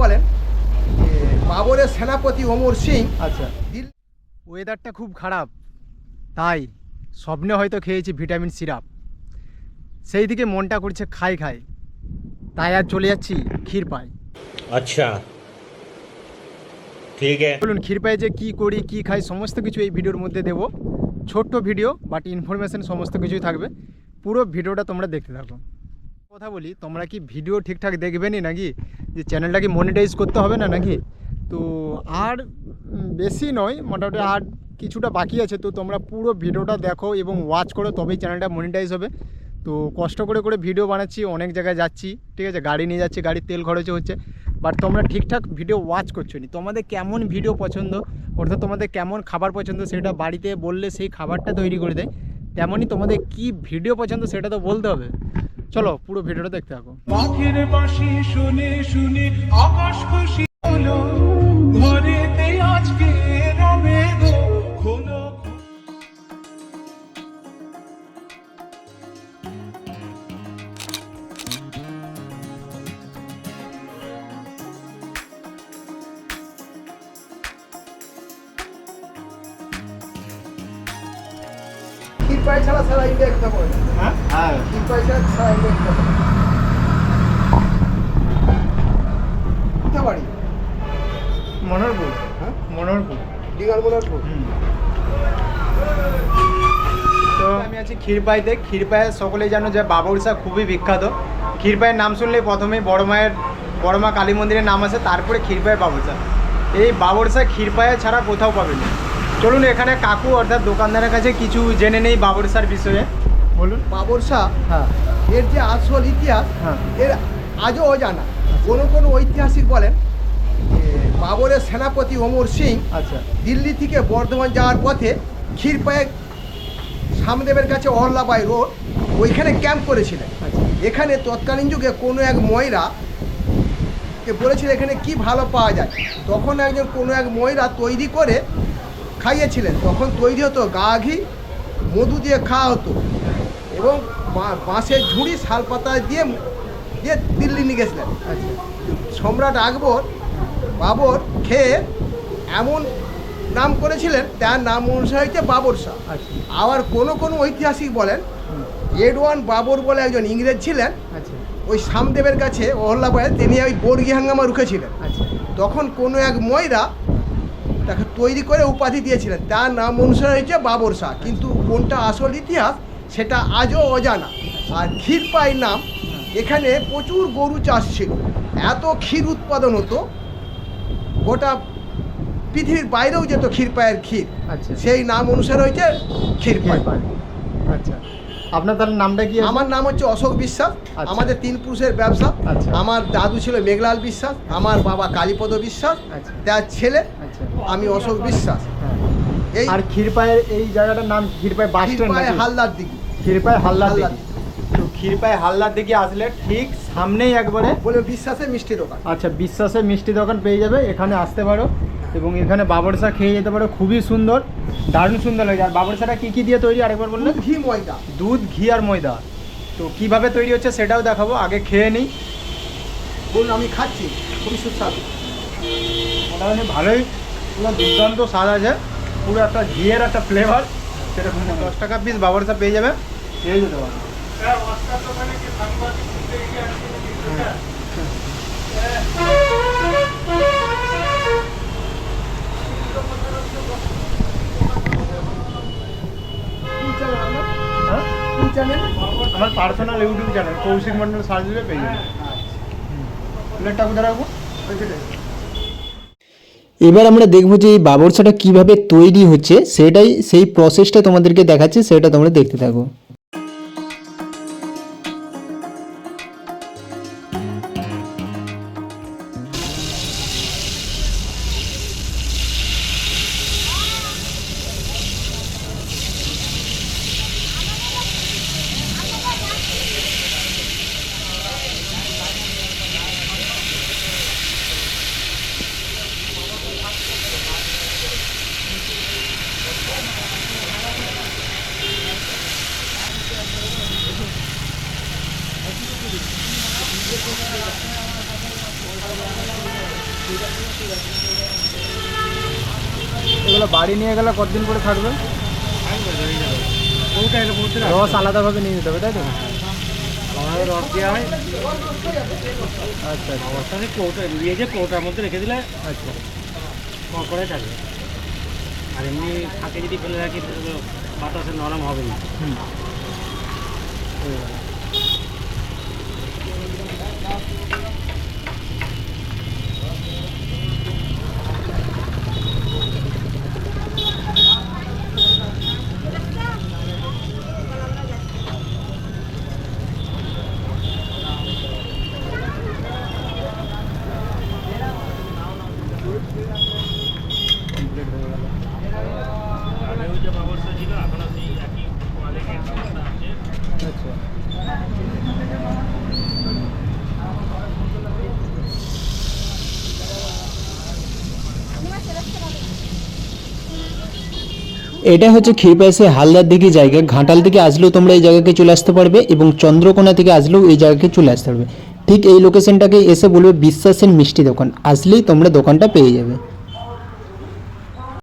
বলেন বাবরের সেনাপতি অমর সিং আচ্ছা। ওয়েদারটা খুব খারাপ। তাই স্বপ্নে হয়তো খেয়েছি ভিটামিন সিরাপ। সেই দিকে মনটা করছে খাই খাই। তাই আর চলে যাচ্ছি ক্ষীর পাই আচ্ছা। ঠিক আছে। বলুন ক্ষীর পায়ে যে কি করি কি খাই সমস্ত কিছু এই ভিডিওর মধ্যে দেব। ছোট্ট ভিডিও বাট ইনফরমেশন সমস্ত কিছুই থাকবে। পুরো ভিডিওটা তোমরা দেখতে থাকো। কথা বলি তোমরা কি ভিডিও ঠিকঠাক দেখবে নি নাকি? যে চ্যানেলটা কি মনিটাইজ করতে হবে না নাকি? তো আর বেশি নয়, মোটামুটি আর কিছুটা বাকি আছে। তো তোমরা পুরো ভিডিওটা দেখো এবং ওয়াচ করো, তবেই চ্যানেলটা মনিটাইজ হবে। তো কষ্ট করে করে ভিডিও বানাচ্ছি, অনেক জায়গায় যাচ্ছি, ঠিক আছে? গাড়ি নিয়ে যাচ্ছি, গাড়ির তেল খরচ হচ্ছে। বাট তোমরা ঠিকঠাক ভিডিও ওয়াচ করছ নি। তোমাদের কেমন ভিডিও পছন্দ? অর্থাৎ তোমাদের কেমন খাবার পছন্দ, সেটা বাড়িতে বললে সেই খাবারটা তৈরি করে দেয়। তেমনই তোমাদের কি ভিডিও পছন্দ, সেটা তো বলতে হবে। চলো পুরো ভিডিওটা দেখতে থাকো। পাখির বাঁশি শুনে শুনে আকাশ খুশি ছাড়া সারা ইন্ডিয়া কথা বলে হ্যাঁ? হ্যাঁ ক্ষীরপাই ছাড়া সারা ইন্ডিয়া কথা বলে বাড়ি মনোরপুর। হ্যাঁ? মনোরপুর। দিঘার মোনারপুর? তো আমি আছি ক্ষীরপাইতে। ক্ষীরপাইয়ের সকলেই জানো যে বাবরসা খুবই বিখ্যাত। ক্ষীরপাইয়ের নাম শুনলে প্রথমেই বড় মায়ের বড় মা কালী মন্দিরের নাম আছে তারপরে ক্ষীরপাই বাবরসা এই বাবরসা ক্ষীরপাইয়ে ছাড়া কোথাও পাবেন না। চলুন এখানে কাকু অর্থাৎ দোকানদারের কাছে কিছু জেনে নেই বাবরসার বিষয়ে। বলুন। বাবরশা হ্যাঁ। এর যে আসল ইতিহাস হ্যাঁ। এর আজও অজানা। কোনো কোনো ঐতিহাসিক বলেন যে বাবরের সেনাপতি অমর সিং আচ্ছা। দিল্লি থেকে বর্ধমান যাওয়ার পথে ক্ষীরপায়ে সামদেবের কাছে অহল্লাবাই রোড ওইখানে ক্যাম্প করেছিলেন। আচ্ছা। এখানে তৎকালীন যুগে কোনো এক ময়রা কে বলেছিল এখানে কি ভালো পাওয়া যায়? তখন একজন কোনো এক ময়রা তৈরি করে খাইয়েছিলেন তখন তৈরি হতো গা ঘি মধু দিয়ে খাওয়া হতো। এবং বাঁশের ঝুড়ি শালপাতা দিয়ে দিয়ে দিল্লি নিয়ে গেছিলেন। আচ্ছা। সম্রাট আকবর বাবর খেয়ে এমন নাম করেছিলেন তার নাম অনুসারে হচ্ছে বাবর শাহ। আচ্ছা। আবার কোনো কোনো ঐতিহাসিক বলেন এডওয়ান বাবর বলে একজন ইংরেজ ছিলেন আচ্ছা। ওই সামদেবের কাছে অহল্লাবাই তিনি ওই বর্গি হাঙ্গামা রুখেছিলেন। তখন কোনো এক ময়রা তাকে তৈরি করে উপাধি দিয়েছিলেন। তার নাম অনুসারে হয়েছে বাবর শাহ। কিন্তু কোনটা আসল ইতিহাস সেটা আজও অজানা। আর ক্ষীরপাই নাম এখানে প্রচুর গরু চাষ ছিল। এত ক্ষীর উৎপাদন হতো গোটা পৃথিবীর বাইরেও যেত ক্ষীরপায়ের ক্ষীর। আচ্ছা। সেই নাম অনুসারে হয়েছে ক্ষীরপাই। আচ্ছা। আপনার তাহলে নামটা কি আমার নাম হচ্ছে অশোক বিশ্বাস। আচ্ছা। আমাদের তিন পুরুষের ব্যবসা। আচ্ছা। আমার দাদু ছিল মেঘলাল বিশ্বাস। আমার বাবা কালীপদ বিশ্বাস। তার ছেলে আমি অশোক বিশ্বাস। হ্যাঁ। এই আর ক্ষীরপায়ের এই জায়গাটার নাম ক্ষীরপাই বাস স্ট্যান্ড হালদার দিঘি। হাল্লার হালদার তো ক্ষীরপাই হাল্লার দিকে আসলে ঠিক সামনেই একবারে বলে বিশ্বাসের মিষ্টি দোকান। আচ্ছা বিশ্বাসের মিষ্টি দোকান পেয়ে যাবে এখানে আসতে পারো। এবং এখানে বাবরসা খেয়ে যেতে পারো খুবই সুন্দর দারুণ সুন্দর লাগে। আর বাবরসাটা কী কী দিয়ে তৈরি? আরেকবার বললে। ঘি ময়দা। দুধ ঘি আর ময়দা। তো কীভাবে তৈরি হচ্ছে সেটাও দেখাবো আগে খেয়ে নিই। বলুন আমি খাচ্ছি খুবই সুস্বাদু। মোটামুটি ভালোই পুরো দুর্দান্ত স্বাদ আছে পুরো একটা ঘিয়ের একটা ফ্লেভার সেরকম দশ টাকা পিস বাবরসা পেয়ে যাবে পেয়ে যেতে পারো হ্যাঁ। কি চ্যানেল আপনার? হ্যাঁ? কি চ্যানেল আমার personal YouTube channel Koushik Mondal search দিলে পেয়ে যাবে প্লেটটা কোথায় রাখব ওইখানে। এবার আমরা দেখব যে এই বাবরসাটা কীভাবে তৈরি হচ্ছে, সেটাই, সেই প্রসেসটা তোমাদেরকে দেখাচ্ছে, সেটা তোমরা দেখতে থাকো। এগুলো বাড়ি নিয়ে গেলে কতদিন করে থাকবে? রস আলাদাভাবে নিয়ে যেতে হবে তাই তো? রস দেওয়া হয়। আচ্ছা আচ্ছা। কৌটা নিয়ে যে কৌটার মধ্যে রেখে দিলে আচ্ছা। করে থাকবে আর এমনি ফাঁকে যদি ফেলে রাখি বাতাসে নরম হবে না। হুম কমপ্লিট হয়ে গেল আচ্ছা এটা হচ্ছে ক্ষীরপাইসে হালদার দিকে জায়গা। ঘাটাল থেকে আসলেও তোমরা এই জায়গাকে চলে আসতে পারবে এবং চন্দ্রকোনা থেকে আসলেও এই জায়গাকে চলে আসতে পারবে। ঠিক এই লোকেশনটাকে এসে বলবে বিশ্বাসের মিষ্টি দোকান। আসলেই তোমরা দোকানটা পেয়ে যাবে।